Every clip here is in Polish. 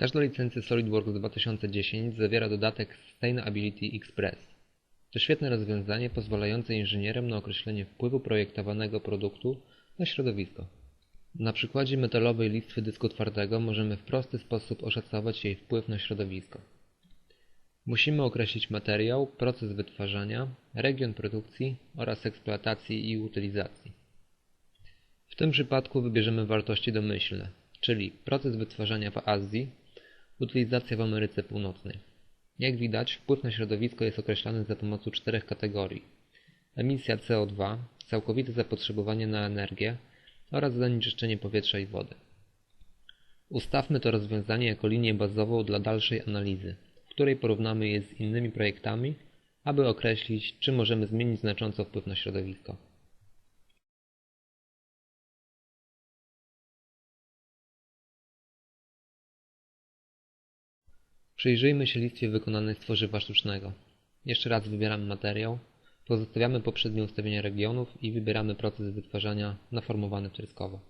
Każda licencja SolidWorks 2010 zawiera dodatek Sustainability Express. To świetne rozwiązanie pozwalające inżynierom na określenie wpływu projektowanego produktu na środowisko. Na przykładzie metalowej listwy dysku twardego możemy w prosty sposób oszacować jej wpływ na środowisko. Musimy określić materiał, proces wytwarzania, region produkcji oraz eksploatacji i utylizacji. W tym przypadku wybierzemy wartości domyślne, czyli proces wytwarzania w Azji, utylizacja w Ameryce Północnej. Jak widać, wpływ na środowisko jest określany za pomocą czterech kategorii: emisja CO2, całkowite zapotrzebowanie na energię oraz zanieczyszczenie powietrza i wody. Ustawmy to rozwiązanie jako linię bazową dla dalszej analizy, w której porównamy je z innymi projektami, aby określić, czy możemy zmienić znacząco wpływ na środowisko. Przyjrzyjmy się listwie wykonanej z tworzywa sztucznego. Jeszcze raz wybieramy materiał, pozostawiamy poprzednie ustawienia regionów i wybieramy proces wytwarzania naformowany wtryskowo.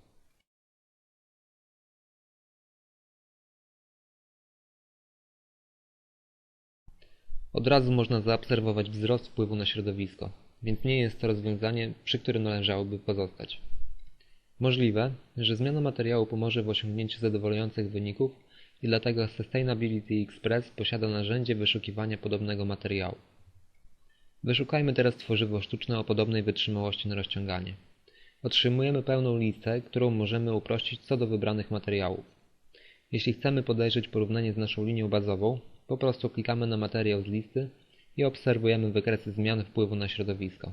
Od razu można zaobserwować wzrost wpływu na środowisko, więc nie jest to rozwiązanie, przy którym należałoby pozostać. Możliwe, że zmiana materiału pomoże w osiągnięciu zadowalających wyników i dlatego Sustainability Express posiada narzędzie wyszukiwania podobnego materiału. Wyszukajmy teraz tworzywo sztuczne o podobnej wytrzymałości na rozciąganie. Otrzymujemy pełną listę, którą możemy uprościć co do wybranych materiałów. Jeśli chcemy podejrzeć porównanie z naszą linią bazową, po prostu klikamy na materiał z listy i obserwujemy wykresy zmian wpływu na środowisko.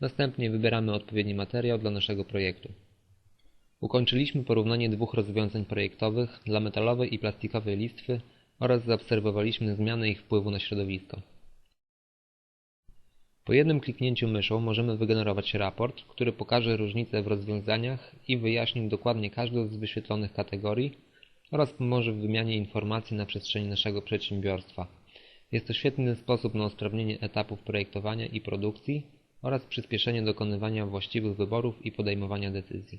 Następnie wybieramy odpowiedni materiał dla naszego projektu. Ukończyliśmy porównanie dwóch rozwiązań projektowych dla metalowej i plastikowej listwy oraz zaobserwowaliśmy zmianę ich wpływu na środowisko. Po jednym kliknięciu myszą możemy wygenerować raport, który pokaże różnice w rozwiązaniach i wyjaśni dokładnie każdą z wyświetlonych kategorii oraz pomoże w wymianie informacji na przestrzeni naszego przedsiębiorstwa. Jest to świetny sposób na usprawnienie etapów projektowania i produkcji oraz przyspieszenie dokonywania właściwych wyborów i podejmowania decyzji.